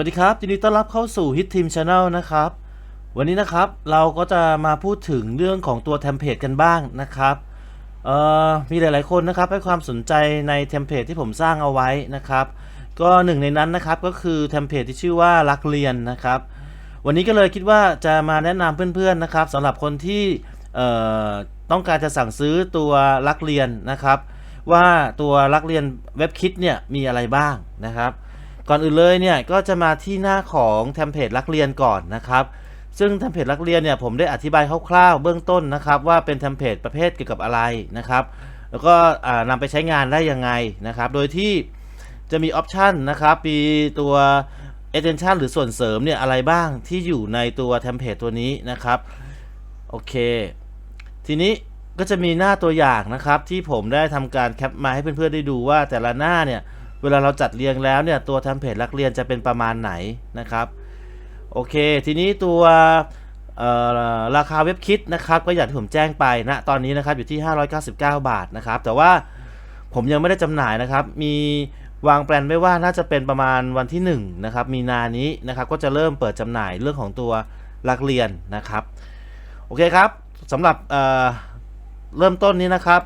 วัสดีครับยินดีต้อนรับเข้าสู่ Hit Team Channel นะครับ วันนี้นะครับเราก็จะมาพูดถึงเรื่องของตัวเทมเพลตกันบ้างนะครับเอ่อมีหลาย ๆ คนนะครับให้ความสนใจในเทมเพลตที่ผมสร้างเอาไว้นะครับ ก็หนึ่งในนั้นนะครับก็คือเทมเพลตที่ชื่อว่ารักเรียนนะครับ วันนี้ก็เลยคิดว่าจะมาแนะนำเพื่อน ๆ นะครับสำหรับคนที่เอ่อต้องการจะสั่งซื้อตัวรักเรียนนะครับ ว่าตัวรักเรียนเว็บคิดเนี่ยมีอะไรบ้างนะครับ ก่อนอื่นเลยเนี่ย ก็จะมาที่หน้าของเทมเพลตรักเรียนก่อนนะครับ ซึ่งเทมเพลตรักเรียนเนี่ยผมได้อธิบายคร่าวๆเบื้องต้นนะครับว่าเป็นเทมเพลตประเภทเกี่ยวกับอะไรนะครับ แล้วก็อ่านำไปใช้งานได้ยังไงนะครับ โดยที่จะมีออปชันนะครับมีตัว extension หรือส่วนเสริมเนี่ยอะไรบ้างที่อยู่ในตัวเทมเพลตตัวนี้นะครับโอเค ทีนี้ก็จะมีหน้าตัวอย่างนะครับที่ผมได้ทำการแคปมาให้เพื่อนๆได้ดูว่าแต่ละหน้าเนี่ย เวลาเราจัดเรียงแล้วเนี่ยตัวเทมเพลตรักเรียนจะเป็นประมาณไหนนะครับโอเค ทีนี้ตัวราคาเว็บคิดนะครับก็อย่างที่ผมแจ้งไปนะตอนนี้นะครับอยู่ที่ 599 บาทนะครับแต่ว่าผมยังไม่ได้จำหน่ายนะครับ มีวางแปลนไว้ว่าน่าจะเป็นประมาณวันที่1นะครับมีนานี้นะครับก็จะเริ่มเปิดจำหน่ายเรื่องของตัวรักเรียนนะครับโอเคครับสำหรับเเริ่มต้นนี้นะครับ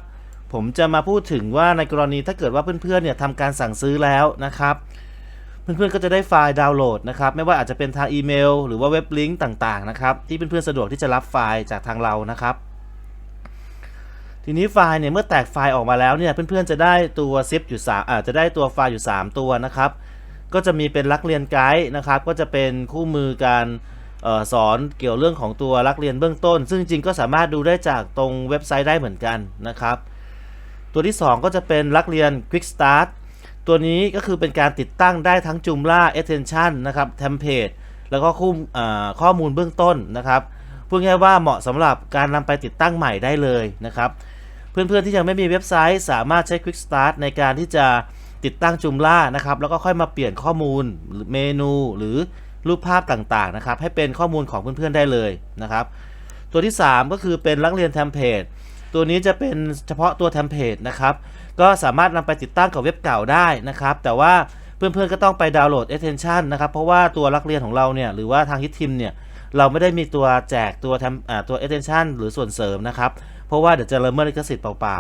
ผมจะมาพูดถึงว่าในกรณีถ้าเกิดว่าเพื่อนๆเนี่ยทำการสั่งซื้อแล้วนะครับ เพื่อนๆก็จะได้ไฟล์ดาวน์โหลดนะครับ ไม่ว่าอาจจะเป็นทางอีเมล หรือว่าเว็บลิงก์ต่างๆนะครับที่เพื่อนๆสะดวกที่จะรับไฟล์จากทางเรานะครับ ทีนี้ไฟล์เนี่ยเมื่อแตกไฟล์ออกมาแล้วเนี่ยเพื่อนๆจะได้ตัวซิปอยู่3อ่าจะได้ตัวไฟล์อยู่ 3 ตัวนะครับ ก็จะมีเป็นลักเรียนไกด์นะครับ ก็จะเป็นคู่มือการออสอนเกี่ยวเรื่องของตัวลักเรียนเบื้องต้น ซึ่งจริงก็สามารถดูได้จากตรงเว็บไซต์ได้เหมือนกันนะครับ ตัวที่ 2 ก็จะเป็นลักเรียน Quick Start ตัวนี้ก็คือเป็นการติดตั้งได้ทั้ง Joomla Extension นะครับ Template แล้วก็คู่ข้อมูลเบื้องต้นนะครับพูดง่ายว่าเหมาะสำหรับการนำไปติดตั้งใหม่ได้เลยนะครับ เพื่อนๆที่ยังไม่มีเว็บไซต์สามารถใช้ Quick Start ในการที่จะติดตั้ง Joomla นะครับแล้วก็ค่อยมาเปลี่ยนข้อมูลหรือเมนูหรือรูปภาพต่างๆนะครับให้เป็นข้อมูลของเพื่อนๆได้เลยนะครับ ตัวที่ 3 ก็คือเป็นลักเรียนเทมเพลต ตัวนี้จะเป็นเฉพาะตัวเทมเพลตนะครับ ก็สามารถนำไปติดตั้งกับเว็บเก่าได้นะครับ แต่ว่าเพื่อนๆก็ต้องไปดาวน์โหลด extension นะครับ เพราะว่าตัวลักเรียนของเราเนี่ยหรือว่าทางฮิตทิมเนี่ยเราไม่ได้มีตัวแจกตัวทำอ่าตัว extension หรือส่วนเสริมนะครับ เพราะว่าเดี๋ยวจะละเมิดลิขสิทธิ์เปล่า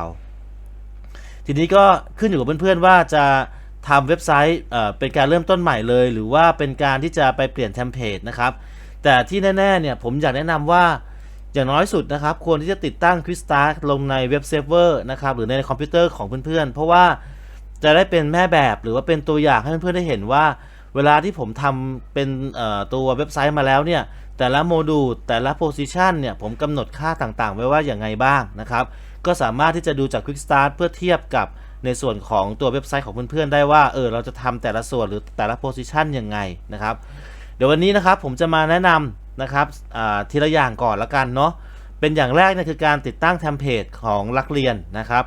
ๆ ทีนี้ก็ขึ้นอยู่กับเพื่อนๆว่าจะทำเว็บไซต์เอ่อเป็นการเริ่มต้นใหม่เลย หรือว่าเป็นการที่จะไปเปลี่ยนเทมเพลตนะครับ แต่ที่แน่ๆเนี่ยผมอยากแนะนำว่า อย่างน้อยสุดนะครับควรที่จะติดตั้ง q u i c k s t a r ลงในเว็บเซิร์ฟเวอร์นะครับหรือในคอมพิวเตอร์ของเพื่อนๆ เพราะว่าจะได้เป็นแม่แบบหรือว่าเป็นตัวอย่างให้เพื่อนๆได้เห็นว่า เวลาที่ผมทำเป็นตัวเว็บไซต์มาแล้วเนี่ยแต่ละโมดูลแต่ละโพซิชันเนี่ยผมกำหนดค่าต่างๆ ไว้ว่าอย่างไงบ้างนะครับก็สามารถที่จะดูจาก Quick Start เพื่อเทียบกับในส่วนของตัวเว็บไซต์ของเพื่อนๆได้ว่าเออเราจะทำแต่ละส่วนหรือแต่ละโพซิชันยังไงนะครับเดี๋ยววันนี้นะครับผมจะมาแนะนำ นะครับทีละอย่างก่อนละกันเนาะเป็นอย่างแรกเนี่ยคือการติดตั้งเทมเพลตของลักเรียนนะครับ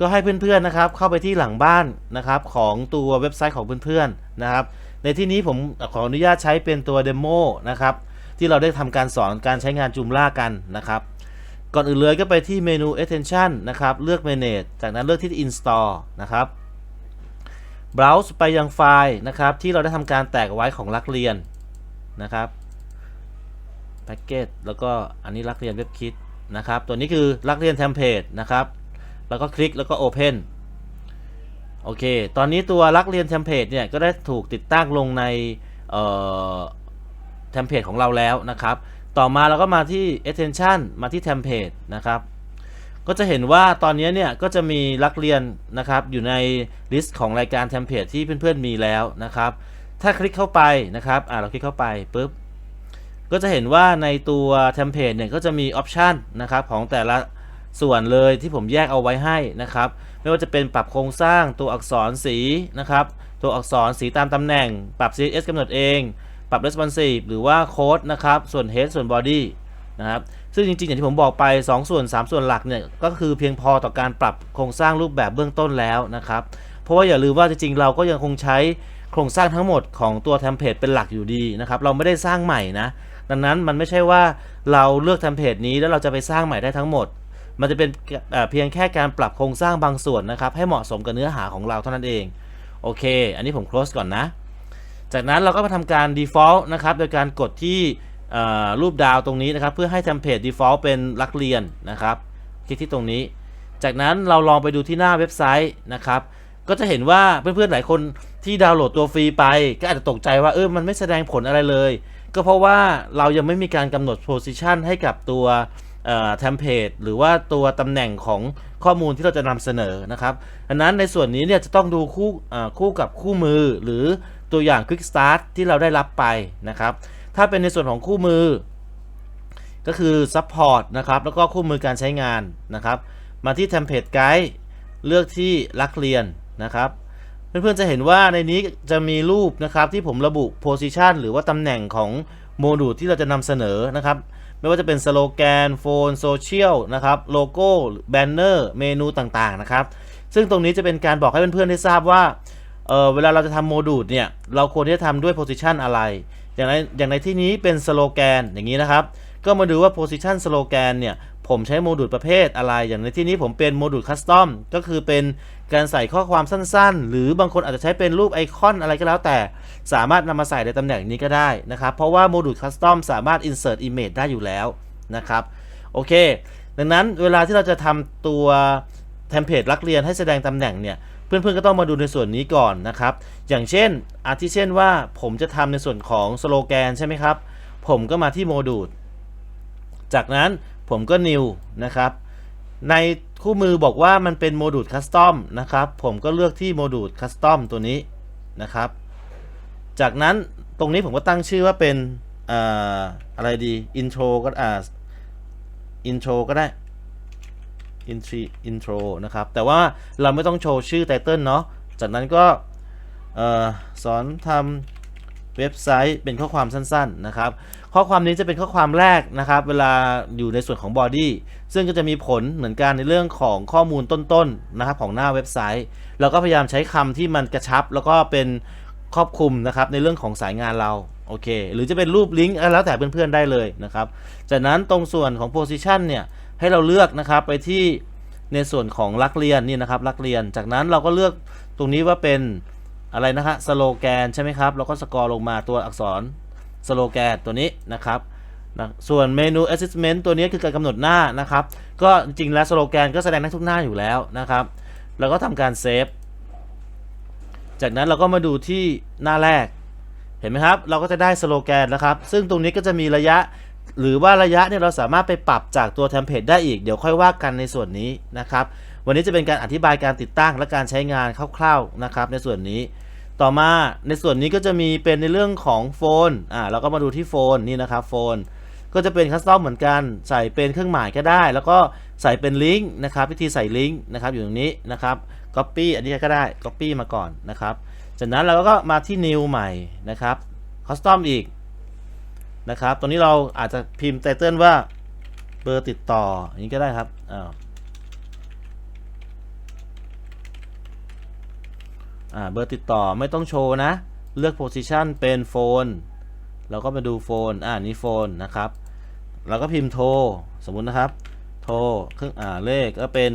ก็ให้เพื่อนๆนะครับเข้าไปที่หลังบ้านนะครับของตัวเว็บไซต์ของเพื่อนๆนะครับ ในที่นี้ผมขออนุญาตใช้เป็นตัวเดโมนะครับที่เราได้ทำการสอนการใช้งาน Joomla กันนะครับก่อนอื่นเลยก็ไปที่เมนู extension นะครับ เลือก manage จากนั้นเลือกที่ install นะครับ browse ไปยังไฟล์นะครับที่เราได้ทำการแตกไว้ของลักเรียนนะครับ พ็กเกจแล้วก็อันนี้รักเรียนเว็บคิดนะครับ ตัวนี้คือรักเรียนเทมเพลตนะครับ แล้วก็คลิกแล้วก็ Open โอเค ตอนนี้ตัวรักเรียนเทมเพลตเนี่ยก็ได้ถูกติดตั้งลงในเทมเพลตของเราแล้วนะครับ ต่อมาเราก็มาที่ extension มาที่เทมเพลตนะครับ ก็จะเห็นว่าตอนนี้เนี่ยก็จะมีรักเรียนนะครับอยู่ในลิสต์ของรายการเทมเพลตที่เพื่อนๆมีแล้วนะครับ ถ้าคลิกเข้าไปนะครับ อ่าเราคลิกเข้าไปปุ๊บ ก็จะเห็นว่าในตัวเทมเพลตเนี่ยก็จะมีออปชันนะครับของแต่ละส่วนเลยที่ผมแยกเอาไว้ให้นะครับ ไม่ว่าจะเป็นปรับโครงสร้างตัวอักษรสีนะครับ ตัวอักษรสีตามตำแหน่ง ปรับ CSS กำหนดเอง ปรับ responsive หรือว่าโค้ดนะครับ ส่วน head ส่วน body นะครับซึ่งจริงๆ อย่างที่ผมบอกไป 2 ส่วน 3 ส่วนหลักเนี่ยก็คือเพียงพอต่อการปรับโครงสร้างรูปแบบเบื้องต้นแล้วนะครับ เพราะว่าอย่าลืมว่าจริงๆ เราก็ยังคงใช้โครงสร้างทั้งหมดของตัวเทมเพลตเป็นหลักอยู่ดีนะครับ เราไม่ได้สร้างใหม่นะ ดังนั้นมันไม่ใช่ว่าเราเลือกเทมเพลตนี้แล้วเราจะไปสร้างใหม่ได้ทั้งหมด มันจะเป็นเพียงแค่การปรับโครงสร้างบางส่วนนะครับ ให้เหมาะสมกับเนื้อหาของเราเท่านั้นเอง โอเค อันนี้ผม close ก่อนนะ จากนั้นเราก็มาทำการ default นะครับ โดยการกดที่รูปดาวตรงนี้นะครับ เพื่อให้เทมเพลต default เป็นลักเรียนนะครับ คลิกที่ตรงนี้ จากนั้นเราลองไปดูที่หน้าเว็บไซต์นะครับก็จะเห็นว่าเพื่อนๆหลายคนที่ดาวน์โหลดตัวฟรีไป ก็อาจจะตกใจว่าเออมันไม่แสดงผลอะไรเลย ก็เพราะว่าเรายังไม่มีการกำหนด position ให้กับตัวเทมเพลตหรือว่าตัวตำแหน่งของข้อมูลที่เราจะนำเสนอนะครับดังนั้นในส่วนนี้เนี่ยจะต้องดูคู่อ่าคู่กับคู่มือหรือตัวอย่าง Quick Start ที่เราได้รับไปนะครับ ถ้าเป็นในส่วนของคู่มือ ก็คือ Support นะครับแล้วก็คู่มือการใช้งานนะครับ มาที่ Template Guide เลือกที่ลักเรียนนะครับ เพื่อนๆจะเห็นว่าในนี้จะมีรูปนะครับที่ผมระบุ position หรือว่าตำแหน่งของโมดูลที่เราจะนำเสนอนะครับ ไม่ว่าจะเป็นสโลแกนโฟนโซเชียลนะครับโลโก้แบนเนอร์เมนูต่างๆนะครับ ซึ่งตรงนี้จะเป็นการบอกให้เพื่อนๆได้ทราบว่าเเวลาเราจะทำโมดูลเนี่ยเราควรที่จะทำด้วย position อะไร อย่างในอย่างในที่นี้เป็นสโลแกนอย่างนี้นะครับ ก็มาดูว่า position สโลแกนเนี่ยผมใช้โมดูลประเภทอะไร อย่างในที่นี้ผมเป็นโมดูลคัสตอมก็คือเป็น การใส่ข้อความสั้นๆ หรือบางคนอาจจะใช้เป็นรูปไอคอนอะไรก็แล้วแต่ สามารถนำมาใส่ในตำแหน่งนี้ก็ได้นะครับ เพราะว่าโมดูลคัสตอมสามารถ insert image ได้อยู่แล้วนะครับโอเค ดังนั้นเวลาที่เราจะทำตัวเทมเพลตลักเรียนให้แสดงตำแหน่งเนี่ยเพื่อนๆก็ต้องมาดูในส่วนนี้ก่อนนะครับ อย่างเช่น อาทิเช่นว่าผมจะทำในส่วนของสโลแกนใช่ไหมครับ ผมก็มาที่โมดูลจากนั้นผมก็ new นะครับใน คู่มือบอกว่ามันเป็นโมดูลคัสตอมนะครับ ผมก็เลือกที่โมดูลคัสตอมตัวนี้นะครับ จากนั้นตรงนี้ผมก็ตั้งชื่อว่าเป็นเอ่อะไรดี intro ก็อ่า intro ก็ได้ intro intro นะครับ แต่ว่าเราไม่ต้องโชว์ชื่อไตเติลเนาะจากนั้นก็อสอนทำเว็บไซต์เป็นข้อความสั้น ๆนะครับ ข้อความนี้จะเป็นข้อความแรกนะครับ เวลาอยู่ในส่วนของ body ซึ่งก็จะมีผลเหมือนกันในเรื่องของข้อมูลต้นๆนะครับของหน้าเว็บไซต์เราก็พยายามใช้คำที่มันกระชับ แล้วก็เป็นครอบคลุมนะครับในเรื่องของสายงานเราโอเค หรือจะเป็นรูปลิงก์แล้วแต่เพื่อนๆได้เลยนะครับ จากนั้นตรงส่วนของ position เนี่ยให้เราเลือกนะครับไปที่ในส่วนของลักเรียนนี่นะครับลักเรียน จากนั้นเราก็เลือกตรงนี้ว่าเป็นอะไรนะฮะสโลแกนใช่ไหมครับ แล้วก็สกอร์ลงมาตัวอักษร สโลแกนตัวนี้นะครับนะส่วนเมนู assessment ตัวนี้คือการกำหนดหน้านะครับ ก็จริงแล้วสโลแกนก็แสดงได้ทุกหน้าอยู่แล้วนะครับ แล้วก็ทำการเซฟ จากนั้นเราก็มาดูที่หน้าแรก เห็นไหมครับ เราก็จะได้สโลแกนแล้วครับ ซึ่งตรงนี้ก็จะมีระยะ หรือว่าระยะเนี่ยเราสามารถไปปรับจากตัวเทมเพลตได้อีก เดี๋ยวค่อยว่ากันในส่วนนี้นะครับ วันนี้จะเป็นการอธิบายการติดตั้งและการใช้งานคร่าวๆนะครับในส่วนนี้ ต่อมาในส่วนนี้ก็จะมีเป็นในเรื่องของโฟนอ่าเราก็มาดูที่โฟนนี่นะครับโฟนก็จะเป็นคัสตอมเหมือนกันใส่เป็นเครื่องหมายก็ได้ แล้วก็ใส่เป็นลิงก์นะครับวิธีใส่ลิงก์นะครับอยู่ตรงนี้นะครับ Copy อันนี้ก็ได้ Copy มาก่อนนะครับ จากนั้นเราก็มาที่ New ใหม่นะครับ Custom อีกนะครับตรงนี้เราอาจจะพิมพ์ไตเติลว่าเบอร์ติดต่ออย่างนี้ก็ได้ครับอ้าว อ่าเบอร์ติดต่อไม่ต้องโชว์นะ เลือก Position เป็นโฟนเราก็มาดูโฟนอ่านี่โฟนนะครับเราก็พิมพ์โทรสมมุตินะครับ โทรเครื่องอ่าเลขก็เป็น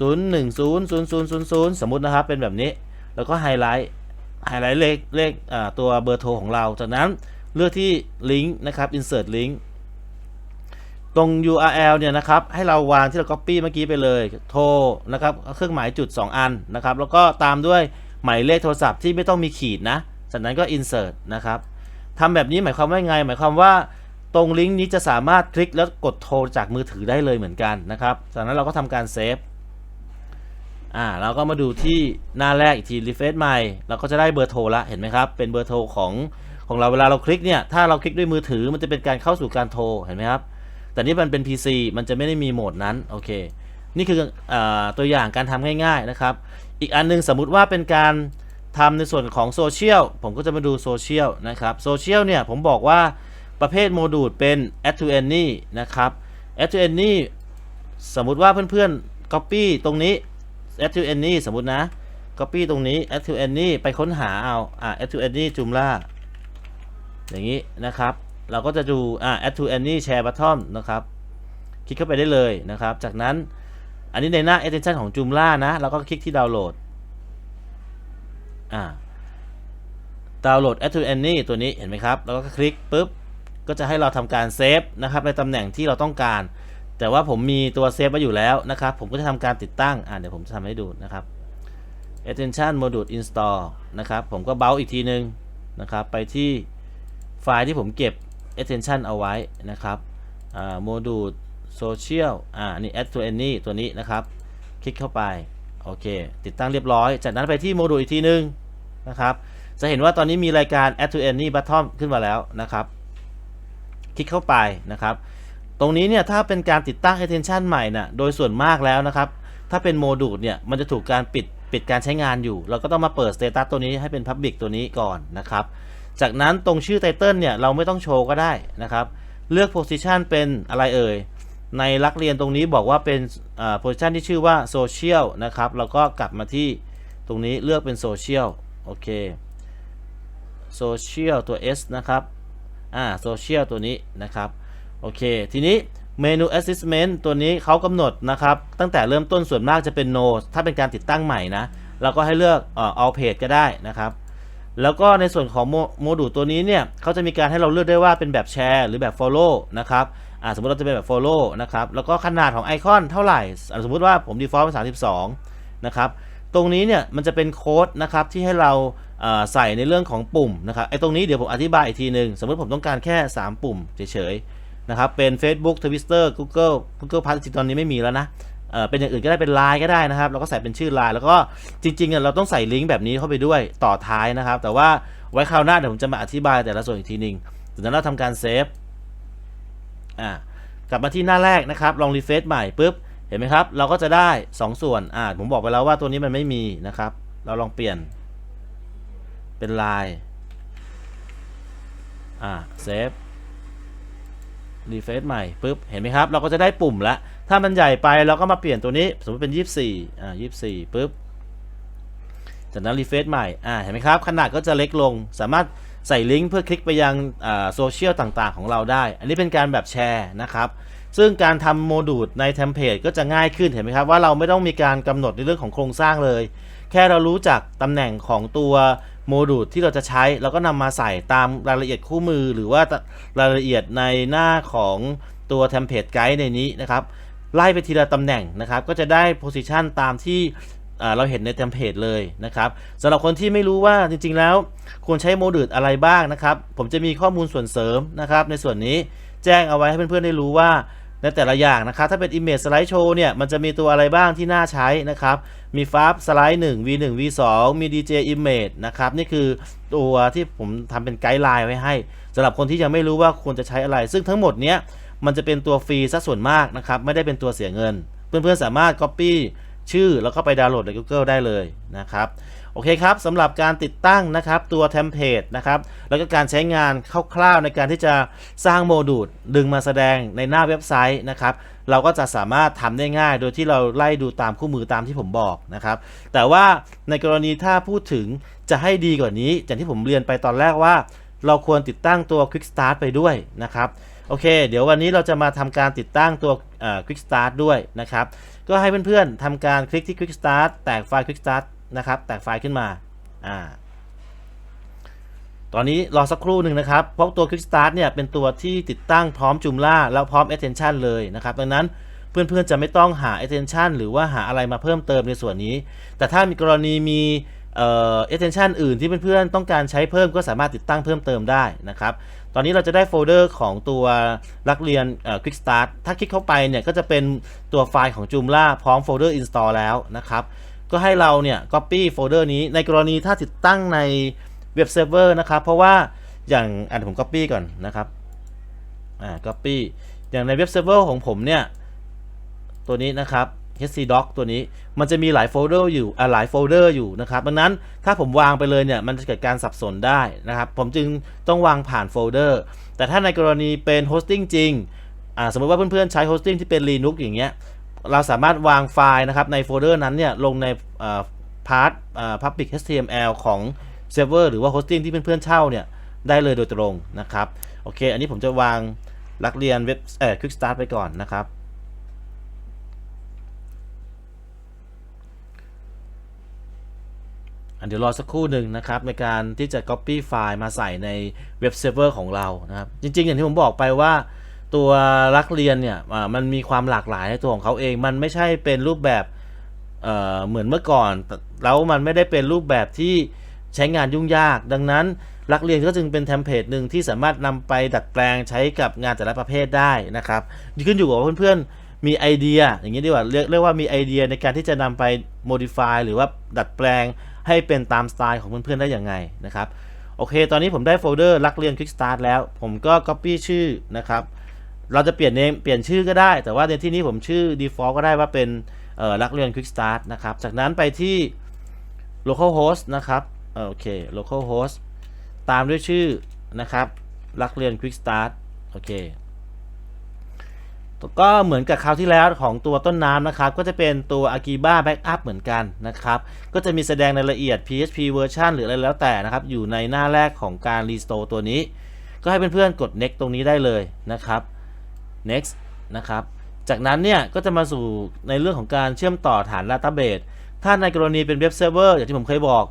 0 1 0 0 0 0 0 สมมุตินะครับเป็นแบบนี้ แล้วก็ไฮไลท์ไฮไลท์เลขเลขอ่าตัวเบอร์โทรของเรา จากนั้นเลือกที่ลิงก์นะครับ insert link ตรง URL เนี่ยนะครับ ให้เราวางที่เรา copy เมื่อกี้ไปเลย โทรนะครับ เครื่องหมายจุด 2 อันนะครับ แล้วก็ตามด้วย หมายเลขโทรศัพท์ที่ไม่ต้องมีขีดนะ จากนั้นก็ insert นะครับทำแบบนี้หมายความว่าไง หมายความว่าตรงลิงก์นี้จะสามารถคลิกแล้วกดโทรจากมือถือได้เลยเหมือนกันนะครับ จากนั้นเราก็ทำการเซฟอ่าเราก็มาดูที่หน้าแรกอีกที refresh ใหม่เราก็จะได้เบอร์โทรละเห็นไหมครับ เป็นเบอร์โทรของของเราเวลาเราคลิกเนี่ยถ้าเราคลิกด้วยมือถือมันจะเป็นการเข้าสู่การโทรเห็นไหมครับ แต่นี่มันเป็น PC มันจะไม่ได้มีโหมดนั้นโอเค นี่คืออตัวอย่างการทำง่ายๆนะครับ อีกอันนึงสมมุติว่าเป็นการทำในส่วนของโซเชียลผมก็จะมาดูโซเชียลนะครับโซเชียลเนี่ยผมบอกว่าประเภทโมดูลเป็น add to any นะครับ add to any สมมุติว่าเพื่อนๆ copy ตรงนี้ add to any สมมุตินะ copy ตรงนี้ add to any ไปค้นหาเอาอ่า add to any จุมล่าอย่างนี้นะครับ เราก็จะดูอ่า add to any share button นะครับ คลิกเข้าไปได้เลยนะครับ จากนั้น อันนี้ในหน้า extension ของ Joomla นะเราก็คลิกที่ดาวน์โหลดอ่าดาวน์โหลด Add to Any ตัวนี้เห็นไหมครับ แล้วก็คลิกปุ๊บ ก็จะให้เราทำการเซฟนะครับในตำแหน่งที่เราต้องการ แต่ว่าผมมีตัวเซฟไว้อยู่แล้วนะครับ ผมก็จะทำการติดตั้ง อ่าเดี๋ยวผมจะทำให้ดูนะครับ attention module install นะครับ ผมก็เบาอีกทีนึงนะครับ ไปที่ไฟล์ที่ผมเก็บ attention เอาไว้นะครับ อ่า module social อ่า นี่ add to any ตัวนี้นะครับ คลิกเข้าไป โอเค ติดตั้งเรียบร้อย จากนั้นไปที่โมดูลอีกทีนึงนะครับ จะเห็นว่าตอนนี้มีรายการ add to any button ขึ้นมาแล้วนะครับ คลิกเข้าไปนะครับ ตรงนี้เนี่ยถ้าเป็นการติดตั้ง attention ใหม่นะ่ะ โดยส่วนมากแล้วนะครับ ถ้าเป็นโมดูลเนี่ย มันจะถูกการปิดปิดการใช้งานอยู่ เราก็ต้องมาเปิด status ตัวนี้ให้เป็น public ตัวนี้ก่อนนะครับ จากนั้นตรงชื่อไตเติลเนี่ยเราไม่ต้องโชว์ก็ได้นะครับ เลือก position เป็นอะไรเอ่ย ในลักเรียนตรงนี้บอกว่าเป็นอ่า position ที่ชื่อว่า social นะครับเราก็กลับมาที่ตรงนี้เลือกเป็น social โอเค social ตัว s นะครับอ่า social ตัวนี้นะครับโอเค ทีนี้เมนู assessment ตัวนี้เขากำหนดนะครับ ตั้งแต่เริ่มต้นส่วนมากจะเป็น no ถ้าเป็นการติดตั้งใหม่นะเราก็ให้เลือกเอ่อ all page ก็ได้นะครับ แล้วก็ในส่วนของโมโมดูลตัวนี้เนี่ยเขาจะมีการให้เราเลือกได้ว่าเป็นแบบแชร์หรือแบบ follow นะครับ อ่าสมมติเราจะเป็นแบบ follow นะครับ แล้วก็ขนาดของไอคอนเท่าไหร่อ่าสมมุติว่าผม default เป็น32 นะครับ ตรงนี้เนี่ยมันจะเป็นโค้ดนะครับที่ให้เราใส่ในเรื่องของปุ่มนะครับ ไอตรงนี้เดี๋ยวผมอธิบายอีกทีหนึ่งสมมติผมต้องการแค่ 3 ปุ่มเฉยๆนะครับ เป็น Facebook Twitter Google Google Plus จริงตอนนี้ไม่มีแล้วนะเเป็นอย่างอื่นก็ได้เป็นไลน์ก็ได้นะครับเราก็ใส่เป็นชื่อไลน์แล้วก็จริงๆอะเราต้องใส่ลิงก์แบบนี้เข้าไปด้วยต่อท้ายนะครับ แต่ว่าไว้คราวหน้าเดี๋ยวผมจะมาอธิบายแต่ละส่วนอีกทีหนึ่งจากนั้นเราทำการเซฟ อ่ากลับมาที่หน้าแรกนะครับ ลองรีเฟซใหม่ปุ๊บ เห็นไหมครับ เราก็จะได้ 2 ส่วน อ่า ผมบอกไปแล้วว่าตัวนี้มันไม่มีนะครับ เราลองเปลี่ยน เป็นลน์อ่า เซฟ รีเฟซใหม่ปุ๊บ เห็นไหมครับ เราก็จะได้ปุ่มละ ถ้ามันใหญ่ไปเราก็มาเปลี่ยนตัวนี้ สมมติเป็น 24 อ่า 24ปุ๊บ จากนั้นรีเฟซใหม่ อ่า เห็นไหมครับ ขนาดก็จะเล็กลง สามารถ ใส่ลิงก์เพื่อคลิกไปยังโซเชียลต่างๆ ของเราได้ อันนี้เป็นการแบบแชร์นะครับ ซึ่งการทำโมดูลในเทมเพลตก็จะง่ายขึ้นเห็นไหมครับว่าเราไม่ต้องมีการกำหนดในเรื่องของโครงสร้างเลย แค่เรารู้จักตำแหน่งของตัวโมดูลที่เราจะใช้เราก็นำมาใส่ตามรายละเอียดคู่มือ หรือว่ารายละเอียดในหน้าของตัวเทมเพลตไกด์ในนี้นะครับไล่ไปทีละตำแหน่งนะครับ ก็จะได้ position ตามที่ เราเห็นในเทมเพลตเลยนะครับสำหรับคนที่ไม่รู้ว่าจริงๆแล้วควรใช้โมดูลอะไรบ้างนะครับ ผมจะมีข้อมูลส่วนเสริมนะครับ ในส่วนนี้แจ้งเอาไว้ให้เพื่อนๆได้รู้ว่าในแต่ละอย่างนะครับ ถ้าเป็น Image Slide Show เนี่ย มันจะมีตัวอะไรบ้างที่น่าใช้นะครับ มีฟาบสไลด์1 V1 V2 มี DJ Image นะครับ นี่คือตัวที่ผมทำเป็นไกด์ไลน์ไว้ให้สำหรับคนที่ยังไม่รู้ว่าควรจะใช้อะไร ซึ่งทั้งหมดเนี้ยมันจะเป็นตัวฟรีซะส่วนมากนะครับ ไม่ได้เป็นตัวเสียเงิน เพื่อนๆสามารถ Copy ชื่อแล้วก็ไปดาวน์โหลดใน Google ได้เลยนะครับโอเคครับสำหรับการติดตั้งนะครับตัวเทมเพลตนะครับแล้วก็การใช้งานคร่าวๆในการที่จะสร้างโมดูลดึงมาแสดงในหน้าเว็บไซต์นะครับเราก็จะสามารถทำได้ง่าย โดยที่เราไล่ดูตามคู่มือตามที่ผมบอกนะครับแต่ว่าในกรณีถ้าพูดถึงจะให้ดีกว่านี้อย่างที่ผมเรียนไปตอนแรกว่า เราควรติดตั้งตัว Quick Start ไปด้วยนะครับโอเค เดี๋ยววันนี้เราจะมาทำการติดตั้งตัว Quick Start ด้วยนะครับ ก็ให้เพื่อนๆทำการคลิกที่ Quick Start แตกไฟล์ Quick Start นะครับ แตกไฟล์ขึ้นมาอ่าตอนนี้รอสักครู่หนึ่งนะครับ เพราะตัว Quick Start เนี่ยเป็นตัวที่ติดตั้งพร้อม Joomla แล้วพร้อม Attention เลยนะครับ ดังนั้นเพื่อนๆจะไม่ต้องหา Attention หรือว่าหาอะไรมาเพิ่มเติมในส่วนนี้ แต่ถ้ามีกรณีมี เอ่อ attention อื่นที่เพื่อนๆต้องการใช้เพิ่มก็สามารถติดตั้งเพิ่มเติมได้นะครับ ตอนนี้เราจะได้โฟลเดอร์ของตัวรักเรียนเอ่อ Quick Start ถ้าคลิกเข้าไปเนี่ยก็จะเป็นตัวไฟล์ของ Joomla พร้อมโฟลเดอร์ install แล้วนะครับ ก็ให้เราเนี่ย copy โฟลเดอร์นี้ในกรณีถ้าติดตั้งในเว็บเซิร์ฟเวอร์นะครับ เพราะว่าอย่างอะเดี๋ยวผม copy ก่อนนะครับ อ่า copy อย่างในเว็บเซิร์ฟเวอร์ของผมเนี่ย ตัวนี้นะครับ htdoc ตัวนี้ มันจะมีหลายโฟลเดอร์อยู่หลายโฟลเดอร์อยู่นะครับดังนั้นถ้าผมวางไปเลยเนี่ยมันจะเกิดการสับสนได้นะครับ ผมจึงต้องวางผ่านโฟลเดอร์แต่ถ้าในกรณีเป็นโฮสติ้งจริงสมมติว่าเพื่อนๆใช้โฮสติ้งที่เป็น Linux อย่างเงี้ยเราสามารถวางไฟล์นะครับในโฟลเดอร์นั้นเนี่ยลงในพาร์ท public html ของเซิร์ฟเวอร์หรือว่าโฮสติ้งที่เพื่อนๆเช่าเนี่ยได้เลยโดยตรงนะครับ โอเค อันนี้ผมจะวางลักเรียนเว็บเอ่อ Quick Start ไปก่อนนะครับ อ อัน เดี๋ยวรอสักครู่หนึ่งนะครับในการที่จะ Copy ไฟล์มาใส่ในเว็บเซิร์ฟเวอร์ของเรานะครับ จริง ๆ อย่างที่ผมบอกไปว่าตัวรักเรียนเนี่ยมันมีความหลากหลายในตัวของเขาเอง มันไม่ใช่เป็นรูปแบบเเหมือนเมื่อก่อน แล้วมันไม่ได้เป็นรูปแบบที่ใช้งานยุ่งยาก ดังนั้นรักเรียนก็จึงเป็นเทมเพลตหนึ่งที่สามารถนำไปดัดแปลงใช้กับงานแต่ละประเภทได้นะครับขึ้นอยู่กับว่าเพื่อนๆมีไอเดีย อย่างนี้ดีกว่าเรียกเรียกว่ามีไอเดียในการที่จะนำไป modify หรือว่าดัดแปลง ให้เป็นตามสไตล์ของเพื่อนๆได้อย่างไงนะครับโอเค ตอนนี้ผมได้โฟลเดอร์รักเรียน Quick Start แล้ว ผมก็ Copy ชื่อนะครับ เราจะเปลี่ยนเนมเปลี่ยนชื่อก็ได้ แต่ว่าในที่นี้ผมชื่อ default ก็ได้ว่าเป็นรักเรียน Quick Start นะครับ จากนั้นไปที่ localhost นะครับโอเค localhost ตามด้วยชื่อนะครับรักเรียน Quick Start โอเค ก็เหมือนกับคราวที่แล้วของตัวต้นน้ำนะครับ ก็จะเป็นตัว Akiba Backup เหมือนกันนะครับ ก็จะมีแสดงในรายละเอียด PHP version หรืออะไรแล้วแต่นะครับ อยู่ในหน้าแรกของการ restore ตัวนี้ ก็ให้เพื่อนๆกด next ตรงนี้ได้เลยนะครับ next นะครับ จากนั้นเนี่ย ก็จะมาสู่ในเรื่องของการเชื่อมต่อฐาน database ถ้าในกรณีเป็นเว็บเซิร์ฟเวอร์อย่างที่ผมเคยบอก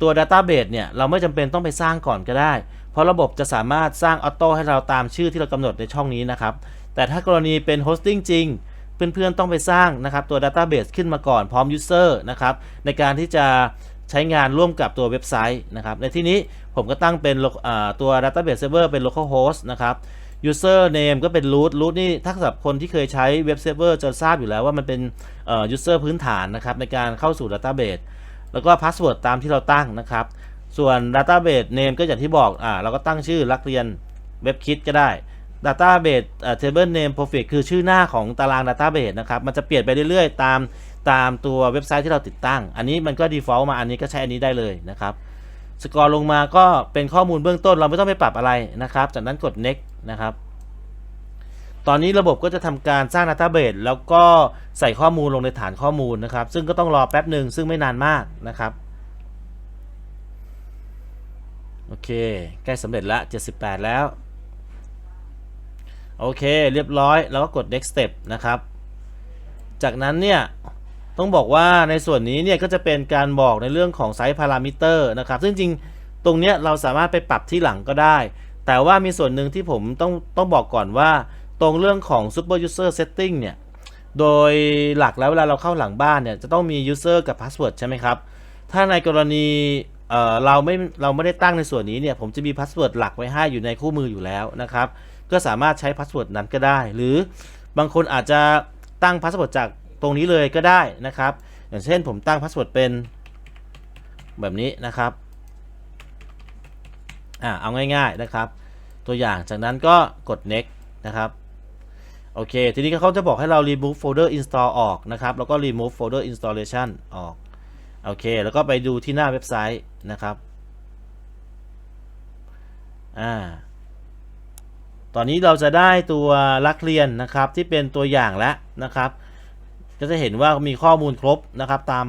ตัว database เนี่ย เราไม่จำเป็นต้องไปสร้างก่อนก็ได้ เพราะระบบจะสามารถสร้างออโต้ให้เราตามชื่อที่เรากำหนดในช่องนี้นะครับ แต่ถ้ากรณีเป็นโฮสติ้งจริงเพื่อนๆต้องไปสร้างนะครับตัว Database ขึ้นมาก่อนพร้อม User นะครับในการที่จะใช้งานร่วมกับตัวเว็บไซต์นะครับในที่นี้ผมก็ตั้งเป็นตัว Database Server เป็น localhost นะครับ User name ก็เป็น root root นี่ถ้าสำหรับคนที่เคยใช้เว็บเซิร์ฟเวอร์จะทราบอยู่แล้วว่ามันเป็นเอ่อ user พื้นฐานนะครับในการเข้าสู่ Database แล้วก็ password ตามที่เราตั้งนะครับ ส่วน database name ก็อย่างที่บอกอ่าเราก็ตั้งชื่อรักเรียนเว็บคิดก็ได้ database เอ่อ table name profit คือชื่อหน้าของตาราง database นะครับ มันจะเปลี่ยนไปเรื่อยๆ ตามตามตัวเว็บไซต์ที่เราติดตั้ง อันนี้มันก็ default มา อันนี้ก็ใช้อันนี้ได้เลยนะครับ สกอร์ลงมาก็เป็นข้อมูลเบื้องต้น เราไม่ต้องไปปรับอะไรนะครับ จากนั้นกด next นะครับ ตอนนี้ระบบก็จะทำการสร้าง database แล้วก็ใส่ข้อมูลลงในฐานข้อมูลนะครับ ซึ่งก็ต้องรอแป๊บหนึ่งซึ่งไม่นานมากนะครับโอเค ใกล้สำเร็จล้ว78 แล้ว โอเค เรียบร้อย แล้วก็กด next step นะครับ จากนั้นเนี่ยต้องบอกว่าในส่วนนี้เนี่ยก็จะเป็นการบอกในเรื่องของไซส์พารามิเตอร์นะครับ ซึ่งจริงตรงเนี้ยเราสามารถไปปรับที่หลังก็ได้ แต่ว่ามีส่วนหนึ่งที่ผมต้องต้องบอกก่อนว่าตรงเรื่องของ super user setting เนี่ย โดยหลักแล้วเวลาเราเข้าหลังบ้านเนี่ยจะต้องมี user กับ password ใช่ไหมครับ ถ้าในกรณีเเราไม่เราไม่ได้ตั้งในส่วนนี้เนี่ยผมจะมีพาสเวิร์ดหลักไว้ให้อยู่ในคู่มืออยู่แล้วนะครับ ก็สามารถใช้พาสเวิร์ดนั้นก็ได้ หรือบางคนอาจจะตั้งพาสเวิร์ดจากตรงนี้เลยก็ได้นะครับ อย่างเช่นผมตั้งพาสเวิร์ดเป็นแบบนี้นะครับอ่าเอาง่ายๆนะครับ ตัวอย่างจากนั้นก็กด next นะครับโอเค ทีนี้เขาจะบอกให้เรา remove folder install ออกนะครับ แล้วก็ remove folder installation ออก โอเค แล้วก็ไปดูที่หน้าเว็บไซต์นะครับ อ่า ตอนนี้เราจะได้ตัวลักเรียนนะครับที่เป็นตัวอย่างแล้วนะครับ ก็จะเห็นว่ามีข้อมูลครบนะครับตาม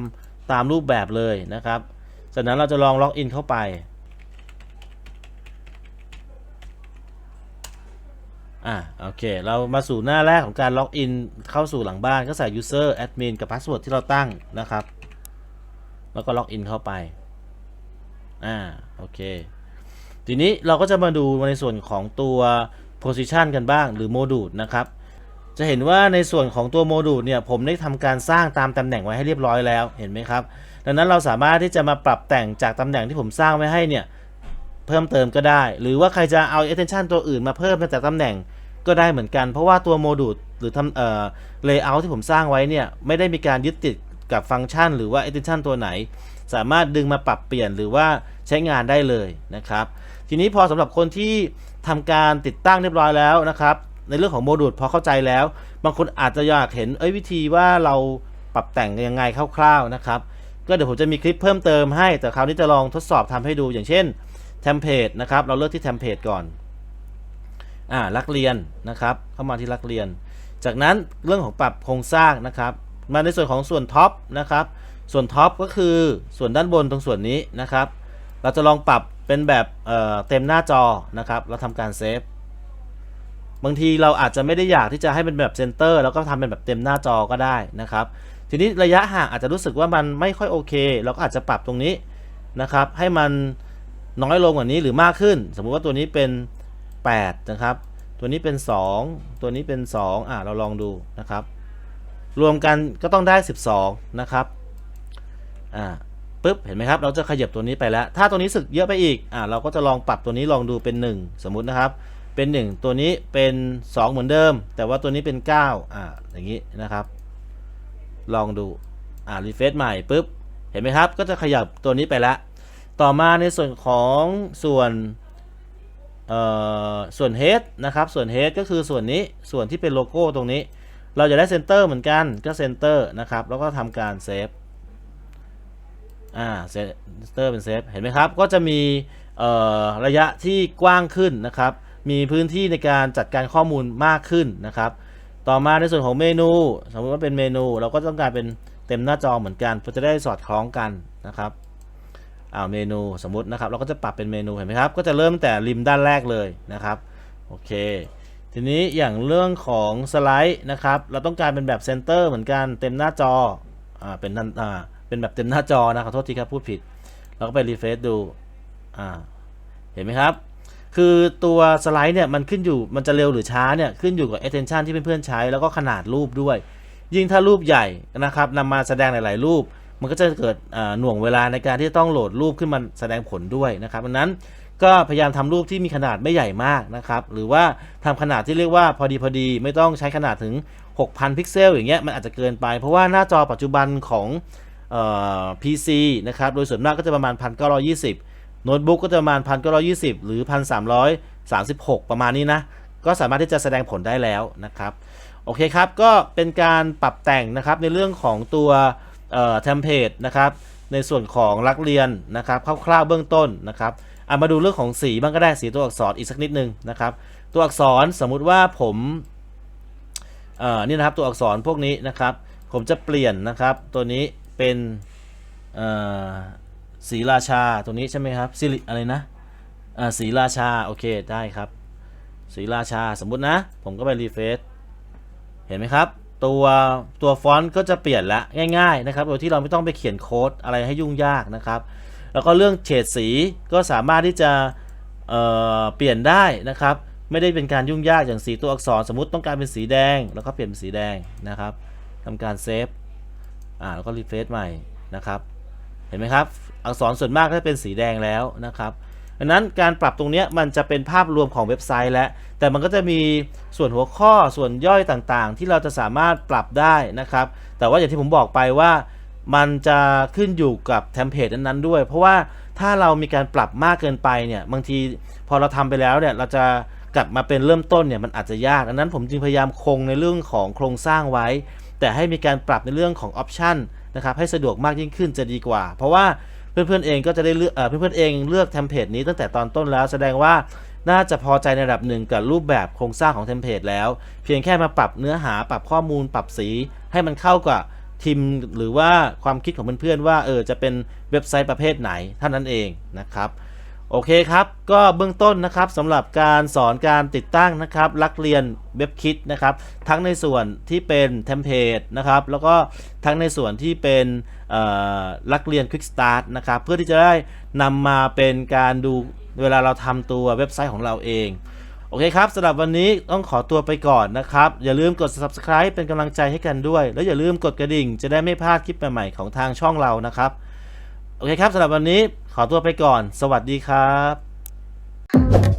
ตามรูปแบบเลยนะครับ จากนั้นเราจะลองล็อกอินเข้าไปอ่าโอเค เรามาสู่หน้าแรกของการล็อกอินเข้าสู่หลังบ้านก็ใส่ user admin กับ password ที่เราตั้งนะครับ แล้วก็ล็อกอินเข้าไปอ่าโอเค ทีนี้เราก็จะมาดูในส่วนของตัว position กันบ้างหรือโมดูลนะครับ จะเห็นว่าในส่วนของตัวโมดูลเนี่ยผมได้ทำการสร้างตามตำแหน่งไว้ให้เรียบร้อยแล้วเห็นไหมครับ ดังนั้นเราสามารถที่จะมาปรับแต่งจากตำแหน่งที่ผมสร้างไว้ให้เนี่ยเพิ่มเติมก็ได้ หรือว่าใครจะเอา extension ตัวอื่นมาเพิ่มในแต่ตำแหน่งก็ได้เหมือนกัน เพราะว่าตัวโมดูลหรือทำเอ่อ layout ที่ผมสร้างไว้เนี่ยไม่ได้มีการยึดติดกับฟังก์ชัน หรือว่า extension ตัวไหน สามารถดึงมาปรับเปลี่ยนหรือว่าใช้งานได้เลยนะครับ ทีนี้พอสำหรับคนที่ ทำการติดตั้งเรียบร้อยแล้วนะครับ ในเรื่องของโมดูลพอเข้าใจแล้ว บางคนอาจจะอยากเห็นเอ้ยวิธีว่าเราปรับแต่งยังไงคร่าวๆนะครับ ก็เดี๋ยวผมจะมีคลิปเพิ่มเติมให้ แต่คราวนี้จะลองทดสอบทำให้ดูอย่างเช่นเทมเพลตนะครับ เราเลือกที่เทมเพลตก่อนอ่าลักเรียนนะครับ เข้ามาที่ลักเรียน จากนั้นเรื่องของปรับโครงสร้างนะครับ มาในส่วนของส่วนท็อปนะครับ ส่วนท็อปก็คือส่วนด้านบนตรงส่วนนี้นะครับ เราจะลองปรับ เป็นแบบเเต็มหน้าจอนะครับ เราทำการเซฟ บางทีเราอาจจะไม่ได้อยากที่จะให้เป็นแบบเซนเตอร์แล้วก็ทำเป็นแบบเต็มหน้าจอก็ได้นะครับ ทีนี้ระยะห่างอาจจะรู้สึกว่ามันไม่ค่อยโอเค เราก็อาจจะปรับตรงนี้นะครับ ให้มันน้อยลงกว่านี้หรือมากขึ้น สมมุติว่าตัวนี้เป็น 8 นะครับ ตัวนี้เป็น 2 ตัวนี้เป็น 2 อะเราลองดูนะครับ รวมกันก็ต้องได้ 12 นะครับ อ่า ปุ๊บเห็นไหมครับ เราจะขยับตัวนี้ไปแล้ว ถ้าตัวนี้สึกเยอะไปอีกอ่าเราก็จะลองปรับตัวนี้ลองดูเป็น 1 สมมุตินะครับ เป็น 1 ตัวนี้เป็น 2 เหมือนเดิม แต่ว่าตัวนี้เป็น9อ่าอย่างนี้นะครับ ลองดูอ่ารีเฟซใหม่ปุ๊บเห็นไหมครับ ก็จะขยับตัวนี้ไปแล้ว ต่อมาในส่วนของส่วนเอ่อส่วน head นะครับ ส่วน head ก็คือส่วนนี้ ส่วนที่เป็นโลโก้ตรงนี้ เราจะได้เซนเตอร์เหมือนกัน ก็เซนเตอร์นะครับ แล้วก็ทำการเซฟ อ่าเซนเตอร์เป็นเซฟเห็นไหมครับ ก็จะมีระยะที่กว้างขึ้นนะครับ มีพื้นที่ในการจัดการข้อมูลมากขึ้นนะครับ ต่อมาในส่วนของเมนู สมมติว่าเป็นเมนู เราก็ต้องการเป็นเต็มหน้าจอเหมือนกันเพื่อจะได้สอดคล้องกันนะครับอ่าเมนูสมมตินะครับ เราก็จะปรับเป็นเมนูเห็นไหมครับ ก็จะเริ่มแต่ริมด้านแรกเลยนะครับโอเค ทีนี้อย่างเรื่องของสไลด์นะครับ เราต้องการเป็นแบบเซนเตอร์เหมือนกันเต็มหน้าจออ่าเป็นตันอ่า เป็นแบบเต็มหน้าจอนะขอโทษทีครับพูดผิด เราก็ไปรีเฟซดูอ่าเห็นไหมครับ คือตัวสไลด์เนี่ยมันขึ้นอยู่มันจะเร็วหรือช้าเนี่ยขึ้นอยู่กับ attention ที่เพื่อนๆใช้แล้วก็ขนาดรูปด้วย ยิ่งถ้ารูปใหญ่นะครับนำมาแสดงหลาย ๆ รูป มันก็จะเกิดหน่วงเวลาในการที่ต้องโหลดรูปขึ้นมาแสดงผลด้วยนะครับดังนั้นก็พยายามทำรูปที่มีขนาดไม่ใหญ่มากนะครับ หรือว่าทำขนาดที่เรียกว่าพอดีพอดีไม่ต้องใช้ขนาดถึง 6,000 พิกเซลอย่างเงี้ยมันอาจจะเกินไป เพราะว่าหน้าจอปัจจุบันของ เอ่อ PC นะครับ โดยส่วนมากก็จะประมาณ 1920 โน้ตบุ๊กก็จะประมาณ 1920 หรือ 1336 ประมาณนี้นะ ก็สามารถที่จะแสดงผลได้แล้วนะครับ โอเคครับ ก็เป็นการปรับแต่งนะครับในเรื่องของตัวเทมเพลตนะครับ ในส่วนของลักเรียนนะครับคร่าวๆเบื้องต้นนะครับอะมาดูเรื่องของสีบ้างก็ได้สีตัวอักษรอีกสักนิดนึงนะครับ ตัวอักษรสมมุติว่าผมเออนี่นะครับตัวอักษรพวกนี้นะครับ ผมจะเปลี่ยนนะครับตัวนี้ เป็นสีราชาตัวนี้ใช่ไหมครับสิริอะไรนะสีราชาโอเคได้ครับสีราชาสมมุตินะ ผมก็ไปรีเฟซเห็นไหมครับ ตัวตัวฟอนต์ก็จะเปลี่ยนละง่ายๆนะครับโดยที่เราไม่ต้องไปเขียนโค้ดอะไรให้ยุ่งยากนะครับ แล้วก็เรื่องเฉดสีก็สามารถที่จะเเปลี่ยนได้นะครับ ไม่ได้เป็นการยุ่งยากอย่างสีตัวอักษร สมมติต้องการเป็นสีแดง แล้วก็เปลี่ยนเป็นสีแดงนะครับทำการเซฟ อ่าแล้วก็รีเฟซใหม่นะครับ เห็นไหมครับ อักษรส่วนมากก็จะเป็นสีแดงแล้วนะครับดังนั้นการปรับตรงนี้มันจะเป็นภาพรวมของเว็บไซต์แล้ว แต่มันก็จะมีส่วนหัวข้อส่วนย่อยต่างๆ ที่เราจะสามารถปรับได้นะครับ แต่ว่าอย่างที่ผมบอกไปว่ามันจะขึ้นอยู่กับเทมเพลตนั้นๆด้วย เพราะว่าถ้าเรามีการปรับมากเกินไปเนี่ยบางทีพอเราทำไปแล้วเนี่ยเราจะกลับมาเป็นเริ่มต้นเนี่ยมันอาจจะยากดังนั้นผมจึงพยายามคงในเรื่องของโครงสร้างไว้ แต่ให้มีการปรับในเรื่องของออปชันนะครับให้สะดวกมากยิ่งขึ้นจะดีกว่า เพราะว่าเพื่อนๆเองก็จะได้เลือกเอ่อเพื่อนๆเองเลือกเทมเพลตนี้ตั้งแต่ตอนต้นแล้วแสดงว่าน่าจะพอใจในระดับหนึ่งกับรูปแบบโครงสร้างของเทมเพลตแล้ว เพียงแค่มาปรับเนื้อหาปรับข้อมูลปรับสี ให้มันเข้ากับทีมหรือว่าความคิดของเพื่อนๆว่าเออจะเป็นเว็บไซต์ประเภทไหนเท่านั้นเองนะครับ โอเคครับ ก็เบื้องต้นนะครับสำหรับการสอนการติดตั้งนะครับลักเรียนเว็บคิดนะครับ ทั้งในส่วนที่เป็นเทมเพลตนะครับ แล้วก็ทั้งในส่วนที่เป็นลักเรียน Quick Start นะครับ เพื่อที่จะได้นำมาเป็นการดูเวลาเราทำตัวเว็บไซต์ของเราเอง โอเคครับสำหรับวันนี้ต้องขอตัวไปก่อนนะครับ อย่าลืมกด subscribe เป็นกำลังใจให้กันด้วย แล้วอย่าลืมกดกระดิ่ง จะได้ไม่พลาดคลิปใหม่ๆของทางช่องเรานะครับ โอเคครับสำหรับวันนี้ ขอตัวไปก่อน สวัสดีครับ